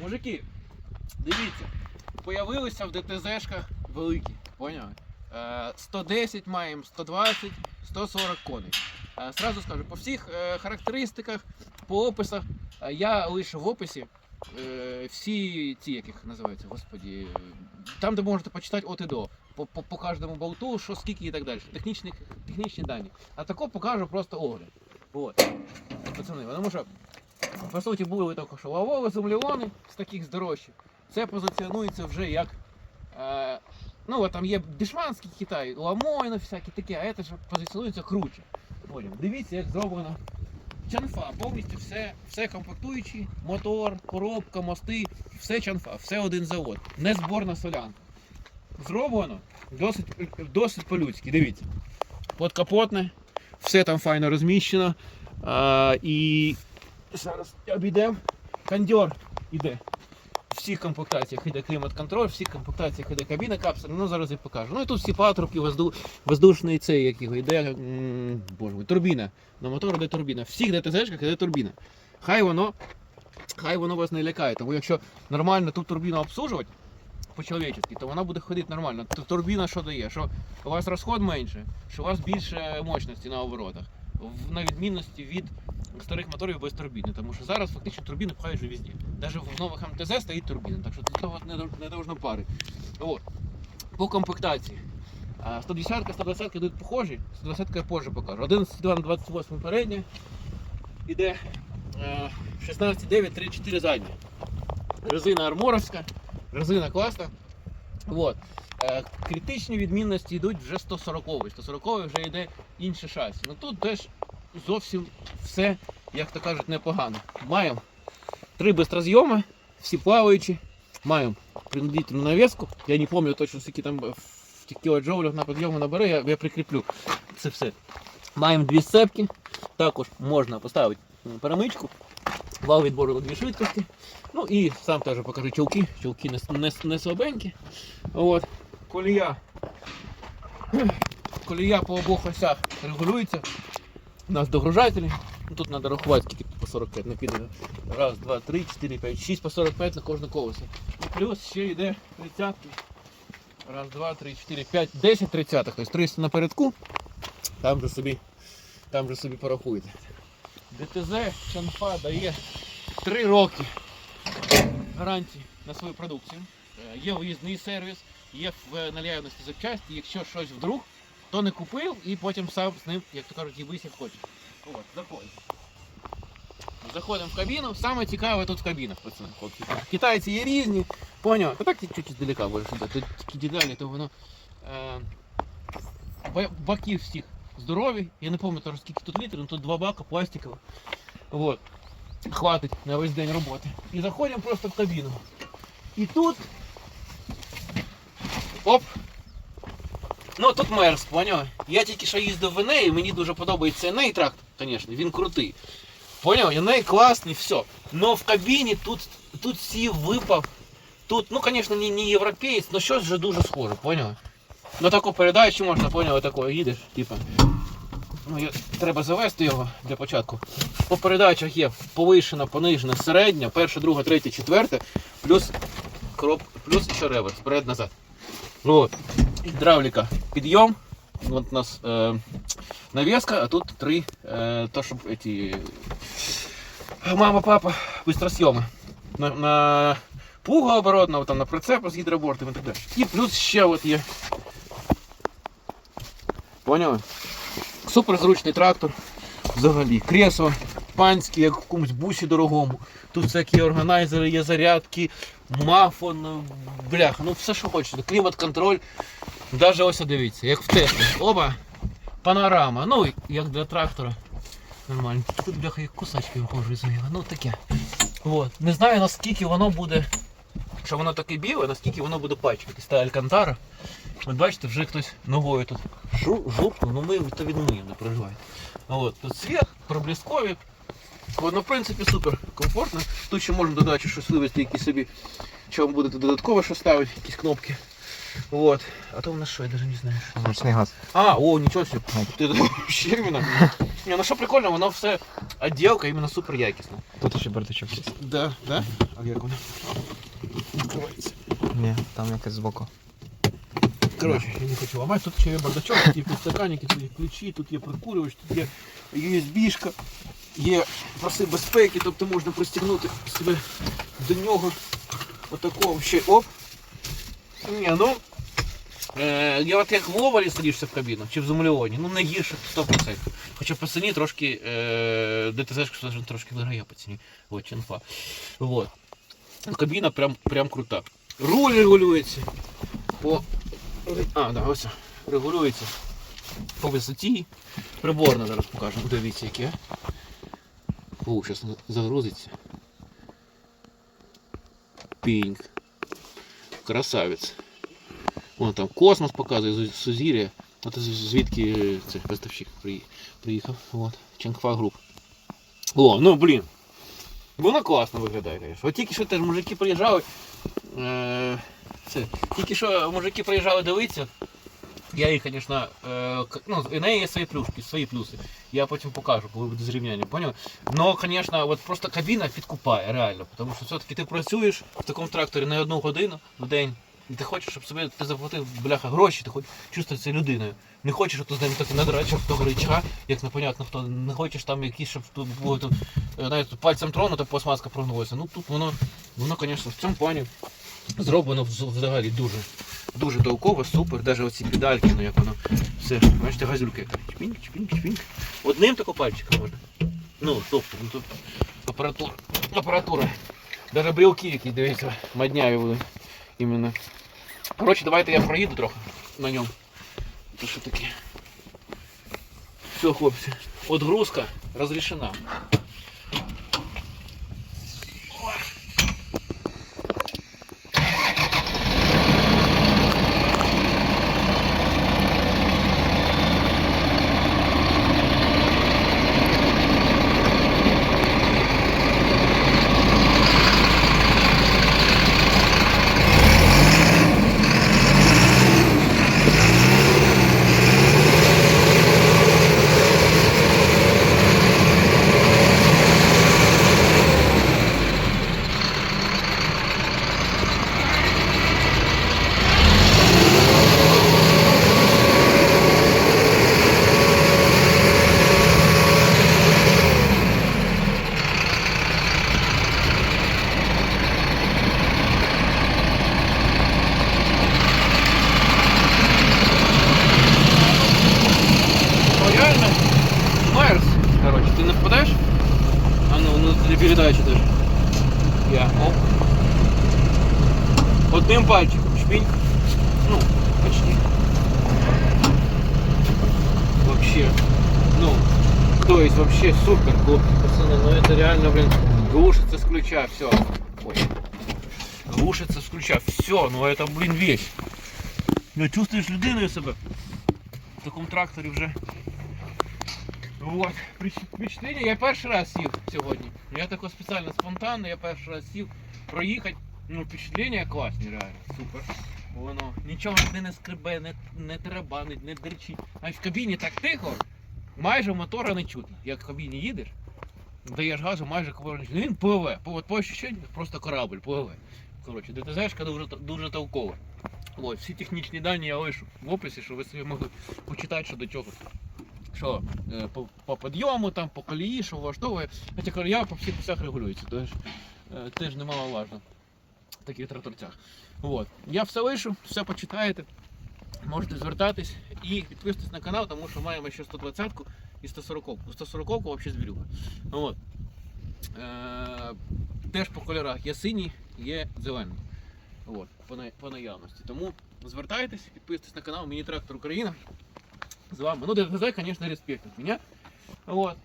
Мужики, дивіться, появилися в ДТЗшках великі, поняли? Е, 110 маємо, 120, 140 коней. Е, Сразу скажу, по всіх е, характеристиках, по описах, е, я лише в описі е, всі ці, як їх називаються, господі, е, там, де можете почитати от і до, по, по, по кожному болту, що скільки і так далі. Технічні, технічні дані. А тако покажу просто огляд. От. Пацани, тому що по суті, були тільки що лавові землеони з таких здорожчих. Це позиціонується вже як. Е, ну, там є дешманський Китай, ламойно всякі таке, а це ж позиціонується круче. Поняв? Дивіться, як зроблено. Чанфа, повністю все, все комплектуючі, мотор, коробка, мости, все чанфа, все один завод. Не зборна солянка. Зроблено досить, досить по-людськи. Дивіться. Подкапотне, все там файно розміщено. А, і Зараз обійдемо. Кондьор іде. В всіх комплектаціях йде клімат-контроль, в всіх комплектаціях йде кабіна капсула, ну зараз я покажу. Ну і тут всі патрубки, возду... воздушний цей, як його йде, боже мой, турбіна. На мотор йде турбіна. Всіх ДТЗшках йде турбіна. Хай воно, хай воно вас не лякає, тому якщо нормально тут турбіну обслужувати, по-чоловічески, то вона буде ходити нормально. Турбіна що дає? Що у вас розход менше, що у вас більше мощності на оборотах. На відмінності від старих моторів без турбіни, тому що зараз фактично турбіни пхають вже везде. Навіть в нових МТЗ стоїть турбіна, так що того не, не должно пари. От. По комплектації. А, 110 120 йдуть похожі, 120 я позже покажу. 11 на 28 передня, іде е, 16,9, 3,4 задня. Резина арморовська, резина класна. От. Е, Критичні відмінності йдуть вже 140 140 вже йде інше шасі. Ну тут теж зовсім все, як то кажуть, непогано. Маємо три бистрозйоми, всі плаваючі. Маємо принудительну навіску. Я не пам'ятаю точно, скільки там в кілоджоулях на підйому набере, я, я прикріплю це все. Маємо дві сцепки. Також можна поставити перемичку. Вал відбору на дві швидкості. Ну і сам теж покажу чулки. Чулки не, не, не слабенькі. От. Колія. Колія по обох осях регулюється. У нас догружателі. Ну, Тут треба рахувати, скільки по 45 не піде. Раз, два, три, чотири, п'ять, шість по 45 на кожне колесо. І плюс ще йде тридцятки. Раз, два, три, чотири, п'ять, десять тридцятих. Тобто 300 напередку. Там же собі, там же собі порахуєте. ДТЗ Чанфа дає 3 роки гарантії на свою продукцію. Е, Є виїзний сервіс, є в наявності запчасті. Якщо щось вдруг, то не купив і потім сам з ним, як то кажуть, їбись як хочеш. От, заходимо. Заходимо в кабіну. Саме цікаве тут в кабінах, пацани, хлопці. Китайці є різні, поняв? А так чуть-чуть здалека більше. да. Тут такі деталі, то воно. Е, ба- баки всіх здорові. Я не пам'ятаю скільки тут літрів, але тут два бака пластикових. Вот. Хватить на весь день роботи. І заходимо просто в кабіну. І тут. Оп! Ну тут Мерс, поняв? Я тільки що їздив в Енеї, мені дуже подобається Еней трактор, звісно, він крутий. Поняв? Еней класний, все. Но в кабіні тут, тут сів випав. Тут, ну, звісно, не, не європеєць, але щось вже дуже схоже, поняв? На таку передачу можна, поняв, отакою їдеш, типа. Ну, треба завести його для початку. По передачах є повишена, понижена, середня, перша, друга, третя, четверта, плюс кроп, плюс ще реверс, вперед-назад. Вот Гідравліка підйом. От у нас е, навеска, а тут три, е, то, щоб эти, е, мама, папа, быстросъемы. На, на пуга оборотного, там, на прицепи з гідробортом і так далі. І плюс ще от є. Поняли? Супер зручний трактор. Взагалі. Кресло панське, як в якомусь бусі дорогому. Тут всякі органайзери, є зарядки, мафон, бляха, ну все, що хочете. Клімат-контроль. Даже ось дивіться, як в Теслі. Оба. Панорама. Ну, як для трактора. Нормально. Тут бляха як кусачки вихожу з нього. Ну таке. Вот. Не знаю наскільки воно буде. Що воно таке біле, наскільки воно буде пачкатись. Та алькантара. От бачите, вже хтось ногою тут жу- жопнув, ну ми то відмиємо, не переживайте. От, тут світ, пробліскові. Воно в принципі супер комфортно. Тут ще можна додати щось вивести, якісь собі, що вам будете додатково що ставити, якісь кнопки. Вот. А то у нас що, я навіть не знаю. Що. Ручний газ. А, о, нічого себе. Ти ще іменно. Ні, ну що прикольно, воно все отделка іменно супер якісна. Тут ще бардачок є. Да, да? А як воно? Відкривається. Ні, там якось збоку. Коротше, я не хочу ламати. Тут ще є бардачок, тут є підстаканники, тут є ключі, тут є прикурювач, тут є USB-шка, є траси безпеки, тобто можна пристігнути себе до нього. Отакого ще оп. Ні, ну. Е, я от як в ловалі сидишся в кабіну, чи в зумлеоні, ну не гірше 100%. Хоча по ціні трошки, е, ДТЗ трошки виграє по ціні. От, чинфа. Вот. Кабіна прям, прям крута. Руль регулюється. По а, да, ось регулюється по висоті. Приборна зараз покажемо. Дивіться, яке. О, зараз загрузиться. Пінг. Красавець. Вон там космос показує, зу- сузір'я. З- звідки це поставщик приїхав. От. Чангфа груп. О, ну блін. Воно класно виглядає, звісно. От тільки що теж мужики приїжджали. Е, це, тільки що мужики приїжджали дивитися. Я їх, звісно, е, ну, у неї є свої плюшки, свої плюси. Я потім покажу, коли буде зрівняння, поняв? Но, звісно, от просто кабіна підкупає, реально. Тому що все-таки ти працюєш в такому тракторі не одну годину в день. І ти хочеш, щоб собі ти заплатив бляха гроші, ти хочеш чувствуватися людиною. Не хочеш, щоб ти з ним так надрачив того реча, як непонятно хто. Не хочеш там якісь, щоб тут було е, навіть пальцем тронуто, пластмаска прогнулася. Ну тут воно, воно, звісно, в цьому плані зроблено взагалі дуже. Дуже толково, супер, навіть оці педальки, ну як воно все, бачите, газюлька яка. Чпіньк, чпіньк, чпіньк. Одним тако пальчиком можна. Ну, тобто, ну тут апаратура. Апаратура. Даже брілки, які, дивіться, модняві були. Іменно. Коротше, давайте я проїду трохи на ньому. Це що таке? Все, хлопці. Отгрузка розрішена. то есть вообще супер, хлопцы, пацаны, ну это реально, блин, глушится с ключа, все. Ой. Глушится с ключа, все, ну это, блин, вещь. Ну, чувствуешь людиною себе в такому тракторі вже. Вот. Прич- Впечатлення, я перший раз сів сьогодні. Я тако спеціально спонтанно, я перший раз сів проїхати. Ну, впечатлення класні, реально. Супер. Воно нічого не, не скребе, не, не теребанить, не дерчить. А в кабіні так тихо, Майже мотора не чутно. Як в кабіні їдеш, даєш газу, майже кабіні. Він пливе. По, по ощущенню просто корабль пливе. Коротше, ДТЗшка дуже, дуже толкова. От, всі технічні дані я лишу в описі, щоб ви собі могли почитати, що до чого. Що е, по, по підйому, там, по колії, що влаштовує. Хоча я по всіх всіх регулюється, тож е, теж немаловажно в таких тракторцях. От. Я все лишу, все почитаєте. Можете звертатись і підписуйтесь на канал, тому що маємо ще 120-ку і 140-ку. 140-ку взагалі звірюга. От. Е, теж по кольорах є синій, є зелений. От, по, на- по наявності. Тому звертайтесь, підписуйтесь на канал Міні Трактор Україна. З вами. Ну, ДТЗ, звісно, респект від мене. От.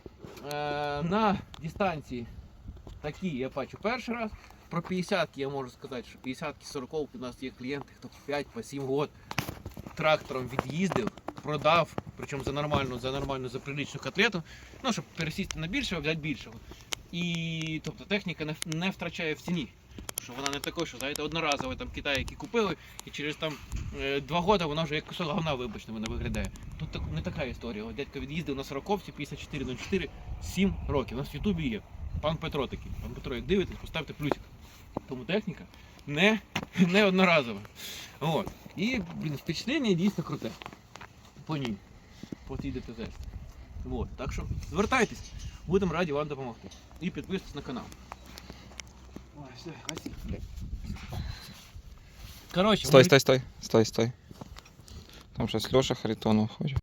Е, на дистанції такі я бачу перший раз. Про 50 я можу сказати, що 50 40 у нас є клієнти, хто по 5 по 7 років трактором від'їздив, продав, причому за нормальну, за нормальну, за приличну котлету, ну, щоб пересісти на більшого, взяти більшого. І тобто техніка не, не втрачає в ціні що вона не така, що знаєте, одноразова там Китай, які купили, і через там е, два роки вона вже як кусок говна, вибачте, вона виглядає. Тут так, не така історія. Дядько від'їздив на 40-ці 5404 7 років. У нас в Ютубі є. Пан Петро такий. Пан Петро, як дивитесь, поставте плюсик. Тому техніка не, не одноразова. От. І блін, впечатлення дійсно круте. По ній. По цій ДТЗ. От. Так що звертайтесь, будемо раді вам допомогти. І підписуйтесь на канал. Ой, все, Василь, блядь. Коротше, Стой, ми- стой, стой. Стой, стой. Там щось Льоша Харитонов хоче.